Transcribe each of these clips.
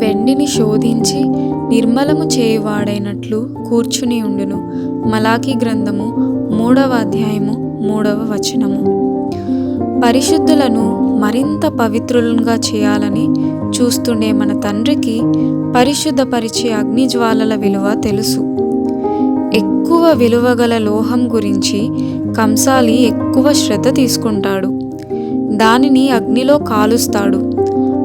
వెండిని శోధించి నిర్మలము చేయువాడైనట్లు కూర్చుని ఉండును. మలాకి గ్రంథము మూడవ అధ్యాయము మూడవ వచనము. పరిశుద్ధులను మరింత పవిత్రులుగా చేయాలని చూస్తుండే మన తండ్రికి పరిశుద్ధపరిచే అగ్నిజ్వాలల విలువ తెలుసు. ఎక్కువ విలువగల లోహం గురించి కంసాలి ఎక్కువ శ్రద్ధ తీసుకుంటాడు. దానిని అగ్నిలో కాలుస్తాడు.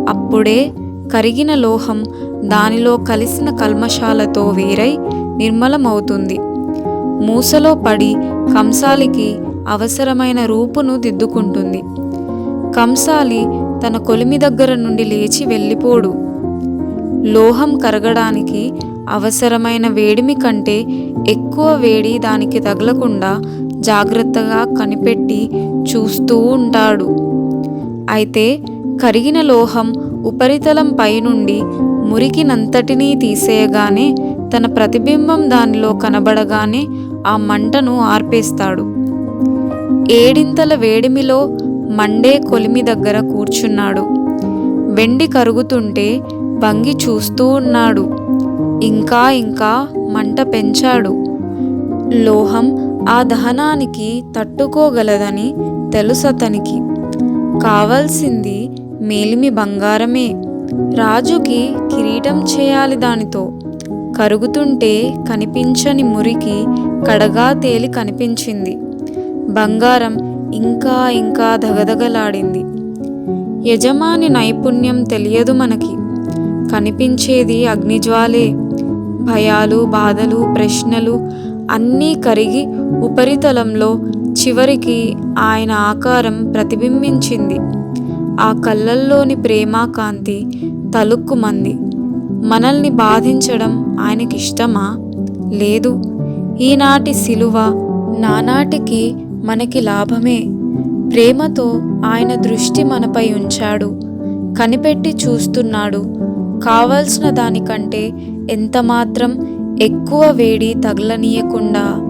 అప్పుడే కరిగిన లోహం దానిలో కలిసిన కల్మషాలతో వేరై నిర్మలమవుతుంది. మూసలో పడి కంసాలికి అవసరమైన రూపును దిద్దుకుంటుంది. కంసాలి తన కొలిమి దగ్గర నుండి లేచి వెళ్ళిపోడు. లోహం కరగడానికి అవసరమైన వేడిమి కంటే ఎక్కువ వేడి దానికి తగలకుండా జాగ్రత్తగా కనిపెట్టి చూస్తూ ఉంటాడు. అయితే కరిగిన లోహం ఉపరితలం పైనుండి మురికినంతటినీ తీసేయగానే తన ప్రతిబింబం దానిలో కనబడగానే ఆ మంటను ఆర్పేస్తాడు. ఏడింతల వేడిమిలో మండే కొలిమి దగ్గర కూర్చున్నాడు. వెండి కరుగుతుంటే వంగి చూస్తూ ఉన్నాడు. ఇంకా ఇంకా మంట పెంచాడు. లోహం ఆ దహనానికి తట్టుకోగలదని తెలుసతనికి. కావలసింది మేలిమి బంగారమే. రాజుకి కిరీటం చేయాలి దానితో. కరుగుతుంటే కనిపించని మురికి కడగా తేలి కనిపించింది. బంగారం ఇంకా ఇంకా దగదగలాడింది యజమాని నైపుణ్యం తెలియదు మనకి. కనిపించేది అగ్నిజ్వాలే. భయాలు బాధలు ప్రశ్నలు అన్నీ కరిగి ఉపరితలంలో చివరికి ఆయన ఆకారం ప్రతిబింబించింది. ఆ కళ్ళల్లోని ప్రేమాకాంతి తలుక్కుమంది. మనల్ని బాధించడం ఆయనకిష్టమా? లేదు. ఈనాటి సిలువ నానాటికి మనకి లాభమే. ప్రేమతో ఆయన దృష్టి మనపై ఉంచాడు. కనిపెట్టి చూస్తున్నాడు. కావలసిన దానికంటే ఎంతమాత్రం ఎక్కువ వేడి తగలనీయకుండా